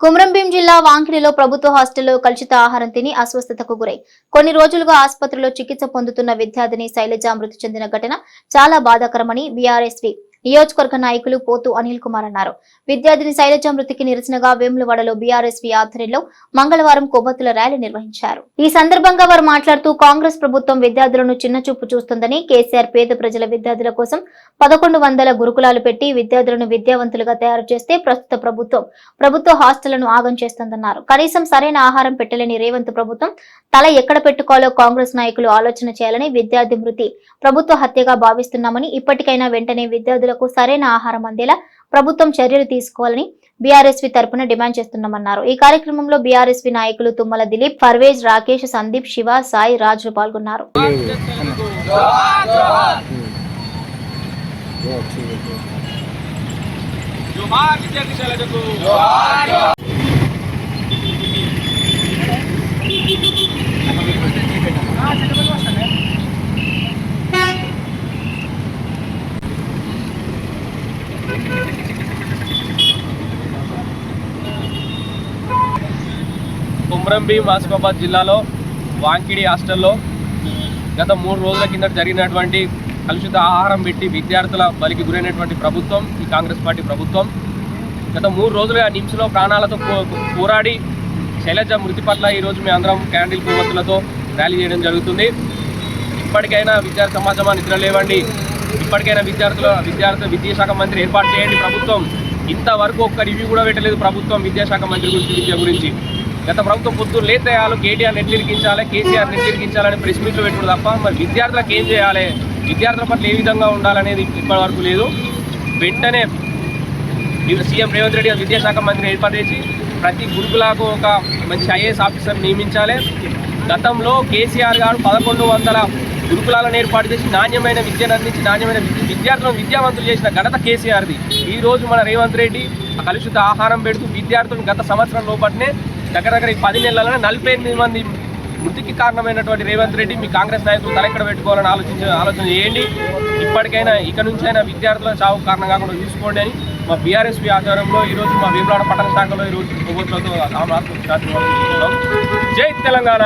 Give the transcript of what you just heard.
కుమ్రంభీం జిల్లా వాంకిడిలో ప్రభుత్వ హాస్టల్లో కలుషిత ఆహారం తిని అస్వస్థతకు గురై కొన్ని రోజులుగా ఆసుపత్రిలో చికిత్స పొందుతున్న విద్యార్థిని శైలజ మృతి చెందిన ఘటన చాలా బాధాకరమని బీఆర్ఎస్వి నియోజకవర్గ నాయకులు పోతు అనిల్ కుమార్ అన్నారు. విద్యార్థిని శైలజ మృతికి నిరసనగా వేములవాడలో బీఆర్ఎస్వి ఆధ్వర్యంలో మంగళవారం కొవ్వొత్తుల ర్యాలీ నిర్వహించారు. ఈ సందర్భంగా వారు మాట్లాడుతూ కాంగ్రెస్ ప్రభుత్వం విద్యార్థులను చిన్నచూపు చూస్తుందని కేసీఆర్ పేద ప్రజల విద్యార్థుల కోసం పదకొండు వందల గురుకులాలు పెట్టి విద్యార్థులను విద్యావంతులుగా తయారు చేస్తే ప్రస్తుత ప్రభుత్వం ప్రభుత్వ హాస్టళ్ళను ఆగం చేస్తోందన్నారు. కనీసం సరైన ఆహారం పెట్టలేని రేవంత్ ప్రభుత్వం తల ఎక్కడ పెట్టుకోవాలో కాంగ్రెస్ నాయకులు ఆలోచన చేయాలని విద్యార్థి మృతి ప్రభుత్వ హత్యగా భావిస్తున్నామని ఇప్పటికైనా వెంటనే రైతులకు సరైన ఆహారం అందేలా ప్రభుత్వం చర్యలు తీసుకోవాలని బీఆర్ఎస్వి తరపున డిమాండ్ చేస్తున్నామన్నారు. ఈ కార్యక్రమంలో బీఆర్ఎస్వి నాయకులు తుమ్మల దిలీప్ పర్వేజ్ రాకేష్ సందీప్ శివ సాయి రాజు పాల్గొన్నారు. జోహార్ విద్యార్థి కుమ్రంభీం ఆసిఫాబాద్ జిల్లాలో వాంకిడి హాస్టల్లో గత మూడు రోజుల కింద జరిగినటువంటి కలుషిత ఆహారం పెట్టి విద్యార్థుల బలికి గురైనటువంటి ప్రభుత్వం ఈ కాంగ్రెస్ పార్టీ ప్రభుత్వం గత మూడు రోజులుగా నిమ్స్లో ప్రాణాలతో పోరాడి శైలజ మృతి పట్ల ఈరోజు మేము అందరం క్యాండిల్ కొవ్వొత్తులతో ర్యాలీ చేయడం జరుగుతుంది. ఇప్పటికైనా విద్యార్థి సమాజమా నిద్ర లేవండి. ఇప్పటికైనా విద్యార్థుల విద్యార్థి విద్యాశాఖ మంత్రి ఏర్పాటు చేయండి ప్రభుత్వం. ఇంతవరకు ఒక్క రివ్యూ కూడా పెట్టలేదు ప్రభుత్వం విద్యాశాఖ మంత్రి గురించి విద్య గురించి. గత ప్రభుత్వం పొద్దున్న లేతేయాలు కేటీఆర్ నెట్టిరికించాలి కేసీఆర్ నెట్టిరికించాలని ప్రెస్ మీట్లు పెట్టుకుని తప్ప మరి విద్యార్థులకు ఏం చేయాలి? విద్యార్థుల పట్ల ఏ విధంగా ఉండాలనేది ఇప్పటి వరకు లేదు. వెంటనే సీఎం రేవంత్ రెడ్డి విద్యాశాఖ మంత్రిని ఏర్పాటు చేసి ప్రతి గురుకులకు ఒక మంచి ఐఏఎస్ ఆఫీసర్ నియమించాలి. గతంలో కేసీఆర్ గారు పదకొండు వందల గురుకులాలను ఏర్పాటు చేసి నాణ్యమైన విద్యను అందించి నాణ్యమైన విద్యార్థులను విద్యావంతులు చేసిన ఘనత కేసీఆర్ది. ఈ రోజు మన రేవంత్ రెడ్డి ఆ కలుషిత ఆహారం పెడుతూ విద్యార్థులను గత సంవత్సరం లోపట్నే దగ్గర దగ్గర ఈ పది నెలలలో నలభై ఎనిమిది మంది మృతికి కారణమైనటువంటి రేవంత్ రెడ్డి మీ కాంగ్రెస్ నాయకులు తలెక్కడ పెట్టుకోవాలని ఆలోచించ ఆలోచన చేయండి. ఇప్పటికైనా ఇక నుంచైనా విద్యార్థుల చావు కారణం కాకుండా చూసుకోండి అని మా బీఆర్ఎస్పీ ఆధ్వర్యంలో ఈరోజు మా వేములాడ పట్టణ శాఖలో ఈరోజు ప్రభుత్వంతో జై తెలంగాణ!